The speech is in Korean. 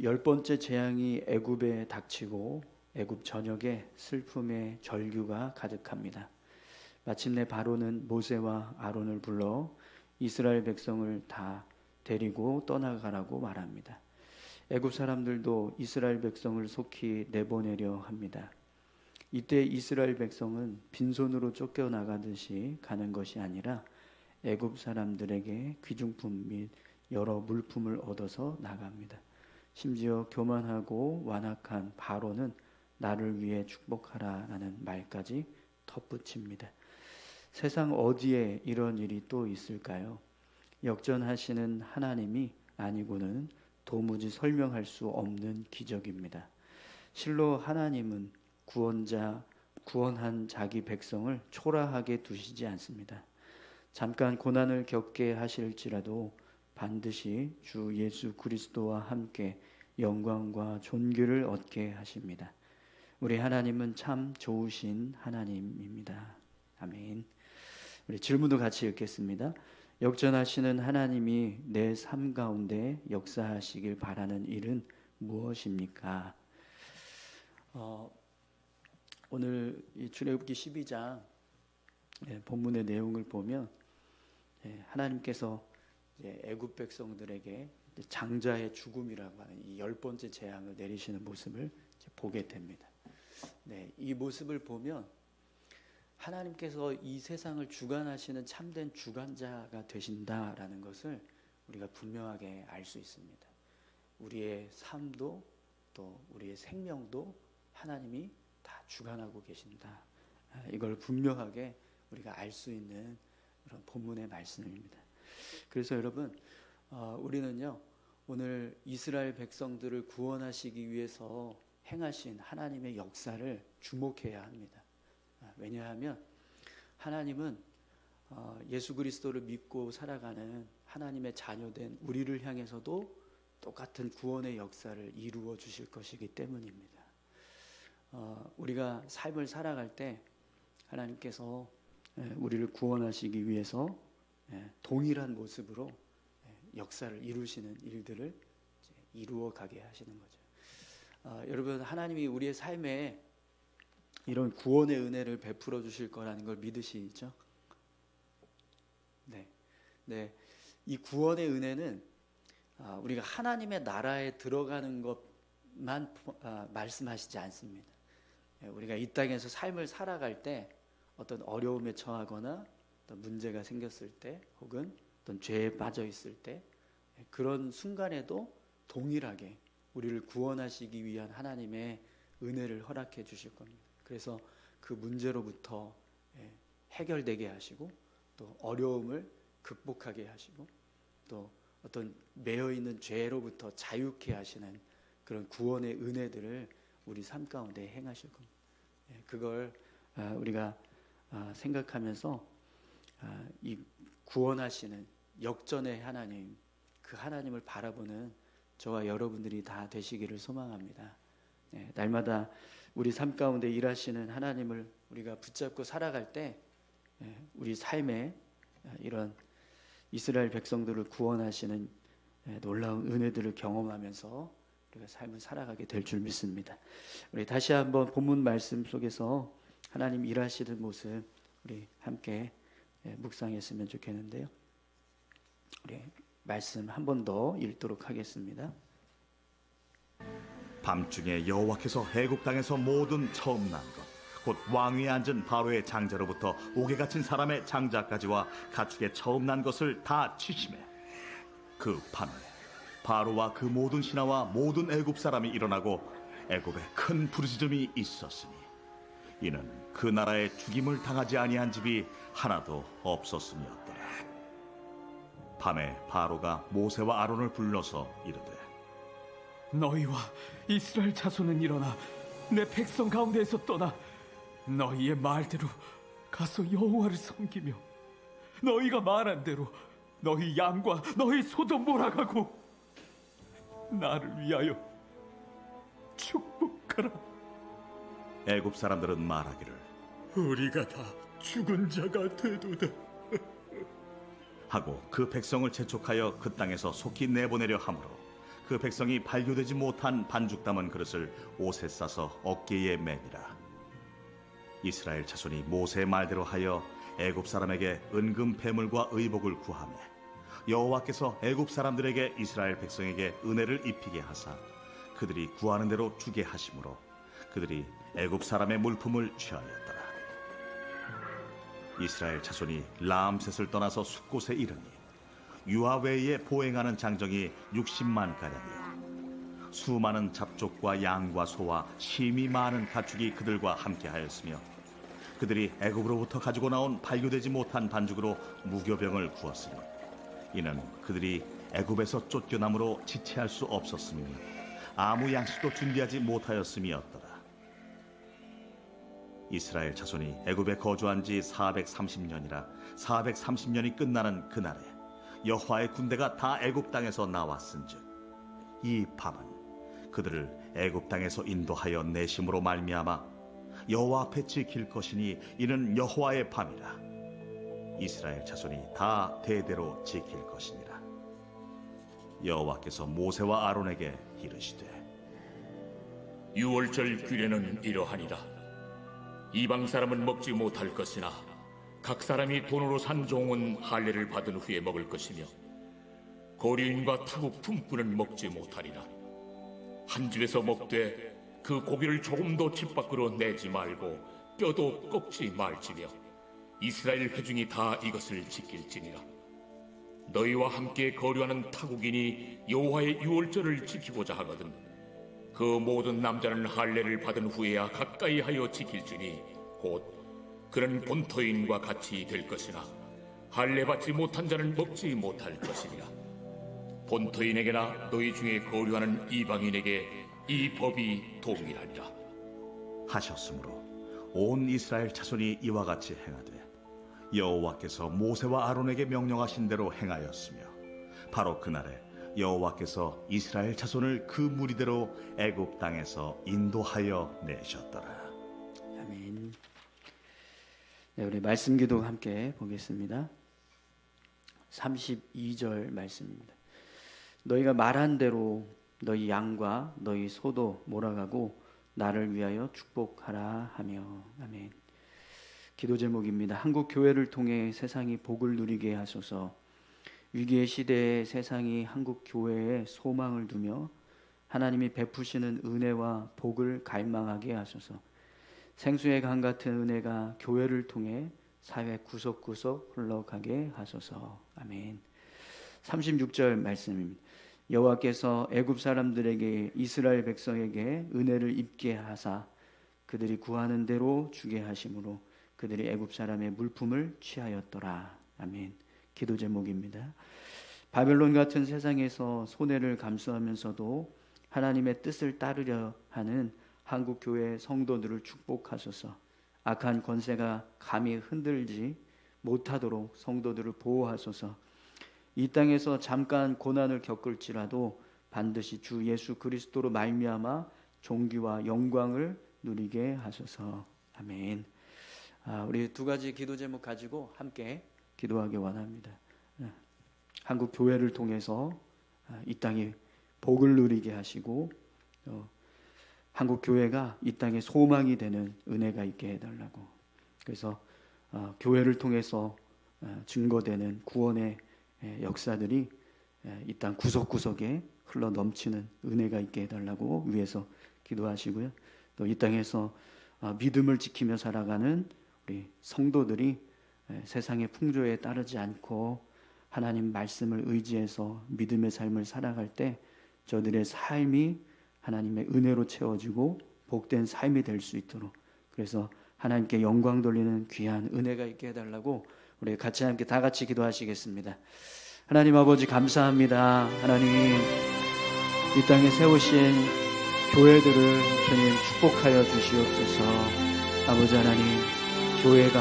열 번째 재앙이 애굽에 닥치고 애굽 전역에 슬픔의 절규가 가득합니다. 마침내 바로는 모세와 아론을 불러 이스라엘 백성을 다 데리고 떠나가라고 말합니다. 애굽 사람들도 이스라엘 백성을 속히 내보내려 합니다. 이때 이스라엘 백성은 빈손으로 쫓겨나가듯이 가는 것이 아니라 애굽 사람들에게 귀중품 및 여러 물품을 얻어서 나갑니다. 심지어 교만하고 완악한 바로는 나를 위해 축복하라라는 말까지 덧붙입니다. 세상 어디에 이런 일이 또 있을까요? 역전하시는 하나님이 아니고는 도무지 설명할 수 없는 기적입니다. 실로 하나님은 구원자, 구원한 자기 백성을 초라하게 두시지 않습니다. 잠깐 고난을 겪게 하실지라도 반드시 주 예수 그리스도와 함께 영광과 존귀를 얻게 하십니다. 우리 하나님은 참 좋으신 하나님입니다. 아멘. 우리 질문도 같이 읽겠습니다. 역전하시는 하나님이 내 삶 가운데 역사하시길 바라는 일은 무엇입니까? 어, 오늘 이 출애굽기 12장 예, 본문의 내용을 보면 예, 하나님께서 애굽 백성들에게 장자의 죽음이라고 하는 이 열 번째 재앙을 내리시는 모습을 보게 됩니다. 네, 이 모습을 보면 하나님께서 이 세상을 주관하시는 참된 주관자가 되신다라는 것을 우리가 분명하게 알 수 있습니다. 우리의 삶도 또 우리의 생명도 하나님이 다 주관하고 계신다. 아, 이걸 분명하게 우리가 알 수 있는 그런 본문의 말씀입니다. 그래서 여러분, 어, 우리는요 오늘 이스라엘 백성들을 구원하시기 위해서 행하신 하나님의 역사를 주목해야 합니다. 아, 왜냐하면 하나님은 어, 예수 그리스도를 믿고 살아가는 하나님의 자녀된 우리를 향해서도 똑같은 구원의 역사를 이루어 주실 것이기 때문입니다. 어, 우리가 삶을 살아갈 때 하나님께서 예, 우리를 구원하시기 위해서 예, 동일한 모습으로 예, 역사를 이루시는 일들을 이루어 가게 하시는 거죠. 어, 여러분 하나님이 우리의 삶에 이런 구원의 은혜를 베풀어 주실 거라는 걸 믿으시죠? 네, 네, 이 구원의 은혜는 아, 우리가 하나님의 나라에 들어가는 것만 아, 말씀하시지 않습니다. 예, 우리가 이 땅에서 삶을 살아갈 때 어떤 어려움에 처하거나 어떤 문제가 생겼을 때 혹은 어떤 죄에 빠져 있을 때 예, 그런 순간에도 동일하게 우리를 구원하시기 위한 하나님의 은혜를 허락해 주실 겁니다. 그래서 그 문제로부터 예, 해결되게 하시고 또 어려움을 극복하게 하시고 또 어떤 매여 있는 죄로부터 자유케 하시는 그런 구원의 은혜들을 우리 삶 가운데 행하실 겁니다. 예, 그걸 아, 우리가 아, 생각하면서 아, 이 구원하시는 역전의 하나님, 그 하나님을 바라보는 저와 여러분들이 다 되시기를 소망합니다. 네, 날마다 우리 삶 가운데 일하시는 하나님을 우리가 붙잡고 살아갈 때 예, 우리 삶에 이런 이스라엘 백성들을 구원하시는 예, 놀라운 은혜들을 경험하면서 우리가 삶을 살아가게 될 줄 믿습니다. 우리 다시 한번 본문 말씀 속에서 하나님 일하시는 모습 우리 함께 예, 묵상했으면 좋겠는데요. 우리 말씀 한 번 더 읽도록 하겠습니다. 밤중에 여호와께서 해국 땅에서 모든 처음 난 것, 곧 왕위에 앉은 바로의 장자로부터 옥에 갇힌 사람의 장자까지와 가축의 처음 난 것을 다 치심해. 그 밤에 바로와 그 모든 신하와 모든 애굽 사람이 일어나고 애굽에 큰 부르짖음이 있었으니 이는 그 나라에 죽임을 당하지 아니한 집이 하나도 없었음이었더라. 밤에 바로가 모세와 아론을 불러서 이르되 너희와 이스라엘 자손은 일어나 내 백성 가운데에서 떠나 너희의 말대로 가서 여호와를 섬기며 너희가 말한 대로 너희 양과 너희 소도 몰아가고 나를 위하여 축복하라 애굽 사람들은 말하기를 우리가 다 죽은 자가 되도다 하고 그 백성을 재촉하여 그 땅에서 속히 내보내려 하므로 그 백성이 발교되지 못한 반죽 담은 그릇을 옷에 싸서 어깨에 매니라. 이스라엘 자손이 모세의 말대로 하여 애굽 사람에게 은금 패물과 의복을 구하매 여호와께서 애굽 사람들에게 이스라엘 백성에게 은혜를 입히게 하사 그들이 구하는 대로 주게 하심으로 그들이 애굽 사람의 물품을 취하였더라. 이스라엘 자손이 라암셋을 떠나서 숲곳에 이르니 유아 외에 보행하는 장정이 60만 가량이요 수많은 잡족과 양과 소와 심이 많은 가축이 그들과 함께하였으며 그들이 애굽으로부터 가지고 나온 발교되지 못한 반죽으로 무교병을 구웠으니 이는 그들이 애굽에서 쫓겨남으로 지체할 수 없었으며 아무 양식도 준비하지 못하였음이었더라. 이스라엘 자손이 애굽에 거주한 지 430년이라 430년이 끝나는 그날에 여호와의 군대가 다 애굽 땅에서 나왔은즉 이 밤은 그들을 애굽 땅에서 인도하여 내심으로 말미암아 여호와 앞에 지킬 것이니 이는 여호와의 밤이라 이스라엘 자손이 다 대대로 지킬 것이니라 여호와께서 모세와 아론에게 이르시되 유월절 규례는 이러하니라. 이방 사람은 먹지 못할 것이나 각 사람이 돈으로 산 종은 할례를 받은 후에 먹을 것이며 거류인과 타국 품꾼은 먹지 못하리라. 한 집에서 먹되 그 고기를 조금도 집 밖으로 내지 말고 뼈도 꺾지 말지며 이스라엘 회중이 다 이것을 지킬지니라. 너희와 함께 거류하는 타국인이 여호와의 유월절을 지키고자 하거든 그 모든 남자는 할례를 받은 후에야 가까이 하여 지킬지니 곧 그는 본토인과 같이 될 것이나 할례 받지 못한 자는 먹지 못할 것이니라. 본토인에게나 너희 중에 거류하는 이방인에게 이 법이 동일하니라. 하셨으므로 온 이스라엘 자손이 이와 같이 행하되 여호와께서 모세와 아론에게 명령하신 대로 행하였으며 바로 그날에 여호와께서 이스라엘 자손을 그 무리대로 애굽 땅에서 인도하여 내셨더라. 아멘. 네, 우리 말씀 기도 함께 보겠습니다. 32절 말씀입니다. 너희가 말한 대로 너희 양과 너희 소도 몰아가고 나를 위하여 축복하라 하며 아멘. 기도 제목입니다. 한국 교회를 통해 세상이 복을 누리게 하소서. 위기의 시대에 세상이 한국 교회에 소망을 두며 하나님이 베푸시는 은혜와 복을 갈망하게 하소서. 생수의 강 같은 은혜가 교회를 통해 사회 구석구석 흘러가게 하소서. 아멘. 36절 말씀입니다. 여호와께서 애굽 사람들에게 이스라엘 백성에게 은혜를 입게 하사 그들이 구하는 대로 주게 하심으로 그들이 애굽 사람의 물품을 취하였더라. 아멘. 기도 제목입니다. 바벨론 같은 세상에서 손해를 감수하면서도 하나님의 뜻을 따르려 하는 한국 교회 성도들을 축복하소서. 악한 권세가 감히 흔들지 못하도록 성도들을 보호하소서. 이 땅에서 잠깐 고난을 겪을지라도 반드시 주 예수 그리스도로 말미암아 존귀와 영광을 누리게 하소서. 아멘. 아, 우리 두 가지 기도 제목 가지고 함께 기도하기 원합니다. 네. 한국 교회를 통해서 아, 이 땅에 복을 누리게 하시고 어, 한국 교회가 이 땅에 소망이 되는 은혜가 있게 해달라고. 그래서 어, 교회를 통해서 어, 증거되는 구원의 에, 역사들이 이 땅 구석구석에 흘러 넘치는 은혜가 있게 해달라고 위해서 기도하시고요. 또 이 땅에서 어, 믿음을 지키며 살아가는 우리 성도들이 에, 세상의 풍조에 따르지 않고 하나님 말씀을 의지해서 믿음의 삶을 살아갈 때 저들의 삶이 하나님의 은혜로 채워지고 복된 삶이 될 수 있도록 그래서 하나님께 영광 돌리는 귀한 은혜가 있게 해달라고 우리 같이 함께 다 같이 기도하시겠습니다. 하나님 아버지 감사합니다. 하나님 이 땅에 세우신 교회들을 주님 축복하여 주시옵소서. 아버지 하나님 교회가